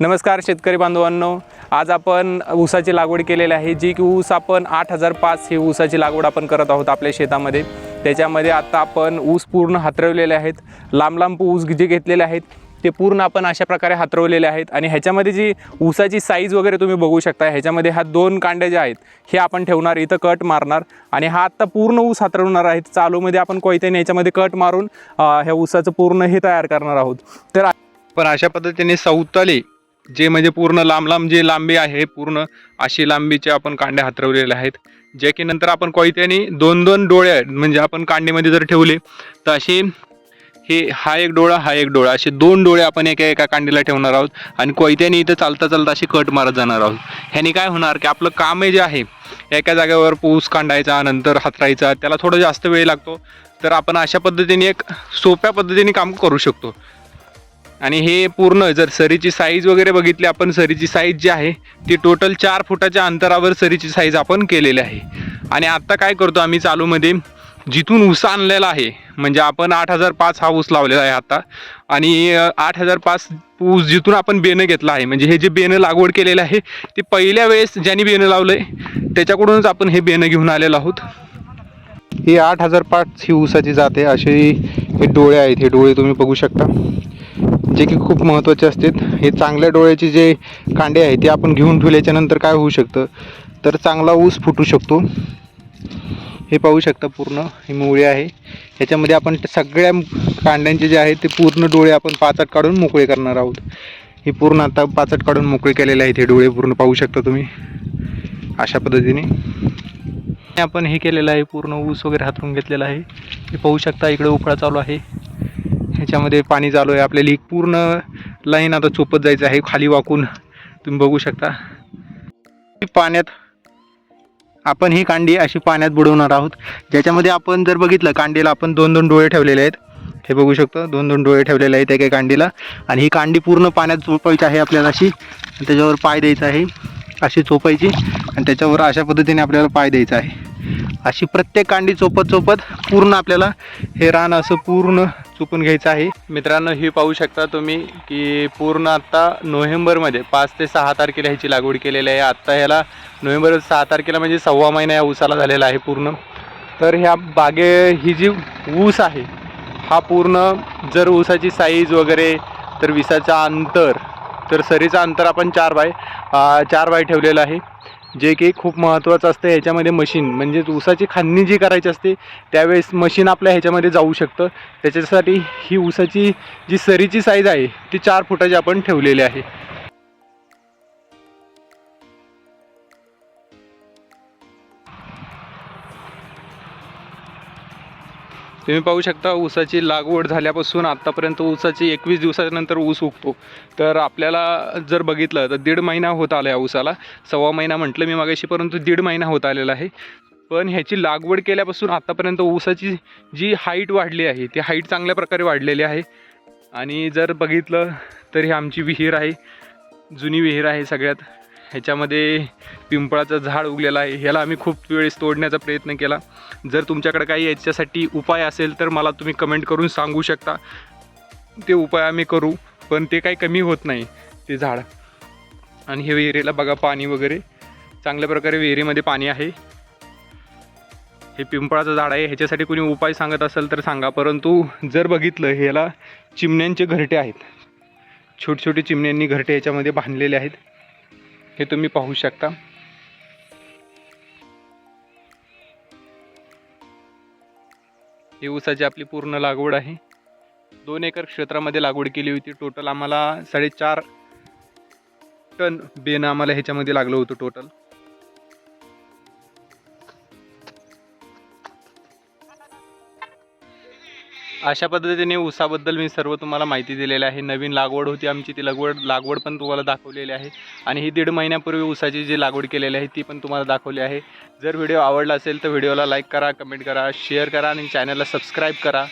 नमस्कार शेतकरी बांधवांनो. आज आपण ऊसाची लागवड केलेली आहे जी की ऊस आपण आठ हजार पाच ही ऊसाची लागवड आपण करत आहोत आपल्या शेतामध्ये. त्याच्यामध्ये आता आपण ऊस पूर्ण हातरवलेले आहेत. लांब लांब ऊस जे घेतलेले आहेत ते पूर्ण आपण अशा प्रकारे हातरवलेले आहेत. आणि ह्याच्यामध्ये जी ऊसाची साईज वगैरे तुम्ही बघू शकता ह्याच्यामध्ये ह्या दोन कांड्या ज्या आहेत हे आपण ठेवणार इथं कट मारणार. आणि हा आत्ता पूर्ण ऊस हातरवणार आहेत. चालूमध्ये आपण कोयत्याने ह्याच्यामध्ये कट मारून ह्या ऊसाचं पूर्ण हे तयार करणार आहोत. तर पण अशा पद्धतीने सौताले जे म्हणजे पूर्ण लांब लांब जे लांबी आहे पूर्ण अशी लांबीचे आपण कांडे हातरवलेले आहेत. जे की नंतर आपण कोयत्याने दोन दोन डोळे म्हणजे आपण कांडीमध्ये जर ठेवले तर असे हे हा एक डोळा हा एक डोळा असे दोन डोळे आपण एका एका कांडीला ठेवणार आहोत. आणि कोयत्याने इथं चालता चालता असे कट मारत जाणार आहोत. ह्याने काय होणार की आपलं काम जे आहे एका जागेवर पूस कांडायचा नंतर हातरायचा त्याला थोडं जास्त वेळ लागतो. तर आपण अशा पद्धतीने एक सोप्या पद्धतीने काम करू शकतो. आणि हे पूर्ण जर सरीची साईज वगैरे बघितली आपण सरीची साईज जी आहे ती टोटल चार फुटाच्या अंतरावर सरीची साईज आपण केलेली आहे. आणि आत्ता काय करतो आम्ही चालूमध्ये? जिथून ऊस आणलेला आहे म्हणजे आपण आठ हजार पाच हा ऊस लावलेला आहे आता. आणि आठ हजार पाच ऊस जिथून आपण बेणं घेतलं आहे म्हणजे हे जे बेणं लागवड केलेलं आहे ते पहिल्या वेळेस ज्यांनी बेणं लावलं आहे त्याच्याकडूनच आपण हे बेणं घेऊन आलेलो आहोत. ही आठ हजार पाच ही ऊसाची जाते असे हे डोळे आहेत हे डोळे तुम्ही बघू शकता. जे की खूप महत्त्वाचे असतात. हे चांगल्या डोळ्याचे जे कांडे आहे ते आपण घेऊन ठेवल्याच्या नंतर काय होऊ शकतं? तर चांगला ऊस फुटू शकतो. हे पाहू शकता पूर्ण. ही मुळे आहे. ह्याच्यामध्ये आपण सगळ्या कांड्यांचे जे आहे ते पूर्ण डोळे आपण पाचट काढून मोकळे करणार आहोत. हे पूर्ण आता पाचट काढून मोकळे केलेले आहेत हे डोळे. पूर्ण पाहू शकता तुम्ही. अशा पद्धतीने. आपण हे केलेलं आहे. पूर्ण ऊस वगैरे हातरून घेतलेला आहे. हे पाहू शकता इकडे उफळा चालू आहे. ह्याच्यामध्ये पाणी चालू आहे. आपल्याला ही पूर्ण लाईन आता चोपत जायचं आहे. खाली वाकून तुम्ही बघू शकता. पाण्यात आपण ही कांडी अशी पाण्यात बुडवणार आहोत. ज्याच्यामध्ये आपण जर बघितलं कांडीला आपण दोन दोन डोळे ठेवलेले आहेत. हे बघू शकतो दोन दोन डोळे ठेवलेले आहेत एका कांडीला. आणि ही कांडी पूर्ण पाण्यात चोपायची आहे आपल्याला अशी. आणि त्याच्यावर पाय द्यायचा आहे. अशी चोपायची. आणि त्याच्यावर अशा पद्धतीने आपल्याला पाय द्यायचा आहे. अशी प्रत्येक कांडी चोपत चोपत पूर्ण आपल्याला हे रान असं पूर्ण चुकून घ्यायचं आहे. मित्रांनो हे पाहू शकता तुम्ही की पूर्ण आत्ता नोव्हेंबरमध्ये पाच ते सहा तारखेला ह्याची लागवड केलेली आहे. आत्ता ह्याला नोव्हेंबर सहा तारखेला म्हणजे सव्वा महिना या ऊसाला झालेला आहे पूर्ण. तर ह्या बागे ही जी ऊस आहे हा पूर्ण जर ऊसाची साईज वगैरे तर विसाचा अंतर तर सरीचं अंतर आपण चार बाय चार बाय ठेवलेलं आहे. जे की खूप महत्त्वाचं असतं ह्याच्यामध्ये मशीन म्हणजे ऊसाची खांदणी जी करायची असते त्यावेळेस मशीन आपल्या ह्याच्यामध्ये जाऊ शकतं. त्याच्यासाठी ही ऊसाची जी सरीची साईज आहे ती चार फुटाची आपण ठेवलेली आहे. तुम्ही पाहू शकता ऊसाची लागवड झाल्यापासून आत्तापर्यंत ऊसाची एकवीस दिवसानंतर ऊस उगतो. तर आपल्याला जर बघितलं तर दीड महिना होत आला या ऊसाला. सव्वा महिना म्हटलं मी मागाशी परंतु दीड महिना होत आलेला आहे. पण ह्याची लागवड केल्यापासून आत्तापर्यंत ऊसाची जी हाईट वाढली आहे ती हाईट चांगल्या प्रकारे वाढलेली आहे. आणि जर बघितलं तर ही आमची विहीर आहे. जुनी विहीर आहे सगळ्यात. ह्याच्यामध्ये पिंपळाचं झाड उगलेलं आहे. ह्याला आम्ही खूप वेळेस तोडण्याचा प्रयत्न केला. जर तुमच्याकडे काही याच्यासाठी उपाय असेल तर मला तुम्ही कमेंट करून सांगू शकता. ते उपाय आम्ही करू पण ते काही कमी होत नाही ते झाड. आणि हे विहिरीला बघा पाणी वगैरे. चांगल्या प्रकारे विहिरीमध्ये पाणी आहे. हे पिंपळाचं झाड आहे. ह्याच्यासाठी कोणी उपाय सांगत असेल तर सांगा. परंतु जर बघितलं ह्याला चिमण्यांचे घरटे आहेत. छोटे छोटे चिमण्यांनी घरटे ह्याच्यामध्ये बांधलेले आहेत. हे तुम्ही पाहू शकता. हे ऊसाची आपली पूर्ण लागवड आहे. दोन एकर क्षेत्रामध्ये लागवड केली होती. टोटल आम्हाला साडेचार टन बेन आम्हाला ह्याच्यामध्ये लागलं होतं टोटल अशा पद्धतीने ऊसाबद्दल मी सर्व तुम्हाला माहिती दिलेली आहे. नवीन लागवड होती आमची ती लागवड लागवड पण तुम्हाला दाखवलेली आहे. आणि ही दीड महिन्यापूर्वी ऊसाची जी लागवड केलेली आहे ती पण तुम्हाला दाखवली आहे. जर व्हिडिओ आवडला असेल तर व्हिडिओला लाईक करा कमेंट करा शेअर करा आणि चॅनलला सबस्क्राईब करा.